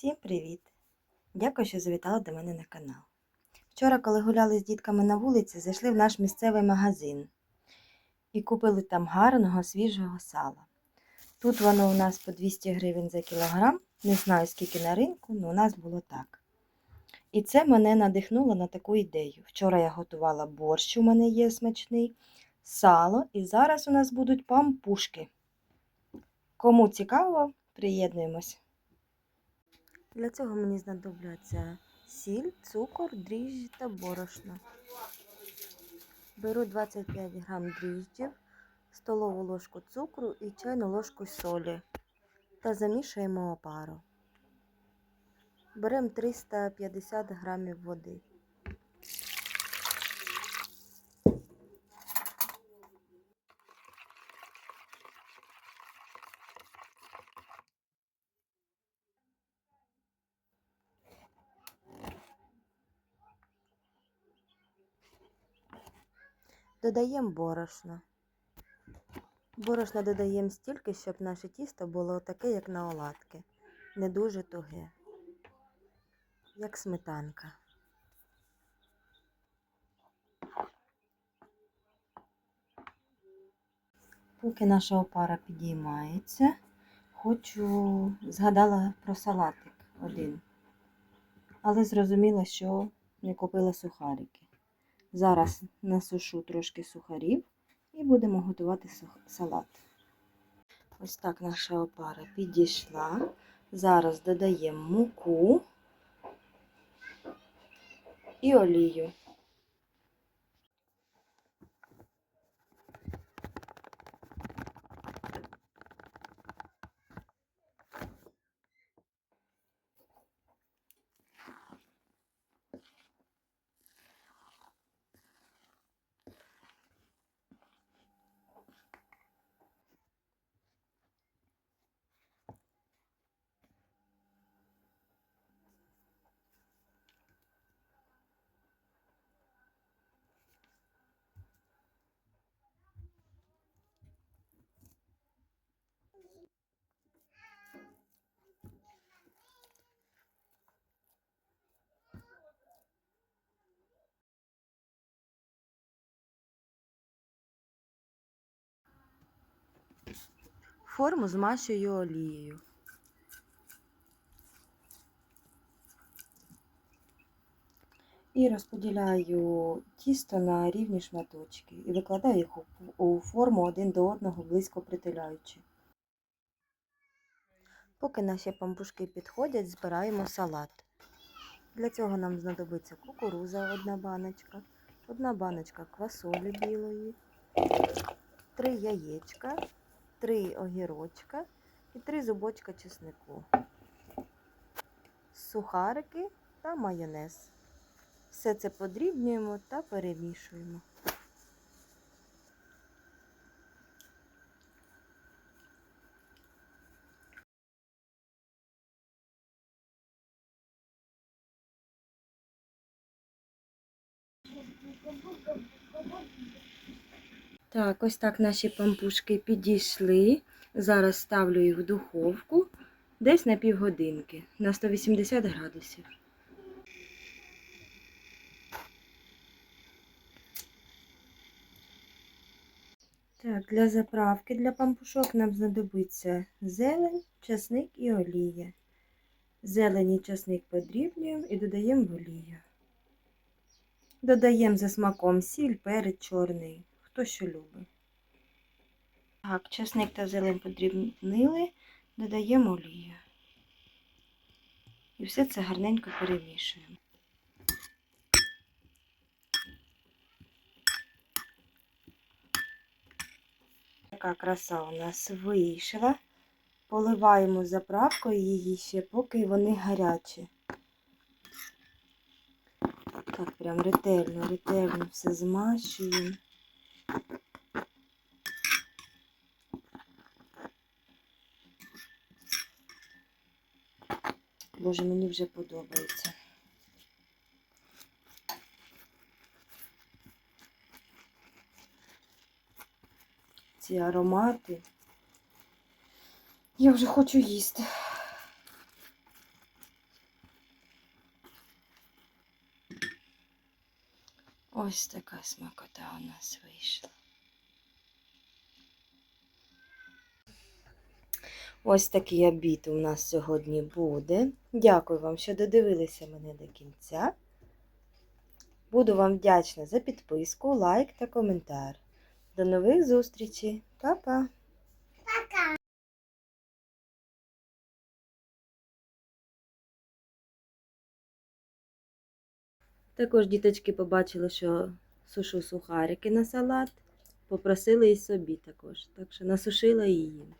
Всім привіт! Дякую, що завітали до мене на канал. Вчора, коли гуляли з дітками на вулиці, зайшли в наш місцевий магазин і купили там гарного свіжого сала. Тут воно у нас по 200 гривень за кілограм. Не знаю, скільки на ринку, але у нас було так. І це мене надихнуло на таку ідею. Вчора я готувала борщ, у мене є смачний, сало, і зараз у нас будуть пампушки. Кому цікаво, приєднуємось. Для цього мені знадобляться сіль, цукор, дріжджі та борошно. Беру 25 грам дріжджів, столову ложку цукру і чайну ложку солі та замішуємо опару. Беремо 350 грамів води. Додаємо борошно. Борошна додаємо стільки, щоб наше тісто було таке, як на оладки. Не дуже туге, як сметанка. Поки наша опара підіймається, хочу згадала про салатик один. Але зрозуміла, що не купила сухарики. Зараз насушу трошки сухарів і будемо готувати салат. Ось так наша опара підійшла. Зараз додаємо муку і олію. Форму змащую олією. І розподіляю тісто на рівні шматочки і викладаю їх у форму один до одного близько притуляючи. Поки наші пампушки підходять, збираємо салат. Для цього нам знадобиться кукуруза одна баночка, одна баночка квасолі білої, три яєчка, три огірочка і три зубочка чеснику, сухарики та майонез. Все це подрібнюємо та перемішуємо. Так, ось так наші пампушки підійшли. Зараз ставлю їх в духовку десь на півгодинки на 180 градусів. Так, для заправки для пампушок нам знадобиться зелень, часник і олія. Зелень і часник подрібнюємо і додаємо в олію. Додаємо за смаком сіль, перець чорний, хто що любить. Так, часник та зелень подрібнили, додаємо олію. І все це гарненько перемішуємо. Така краса у нас вийшла. Поливаємо заправкою її ще, поки вони гарячі. Так, прям ретельно, ретельно все змащуємо. Боже, мені вже подобається. Ці аромати. Я вже хочу їсти. Ось така смакота у нас вийшла. Ось такий обід у нас сьогодні буде. Дякую вам, що додивилися мене до кінця. Буду вам вдячна за підписку, лайк та коментар. До нових зустрічей. Па-па! Також діточки побачили, що сушу сухарики на салат. Попросили і собі також. Так що насушила їм.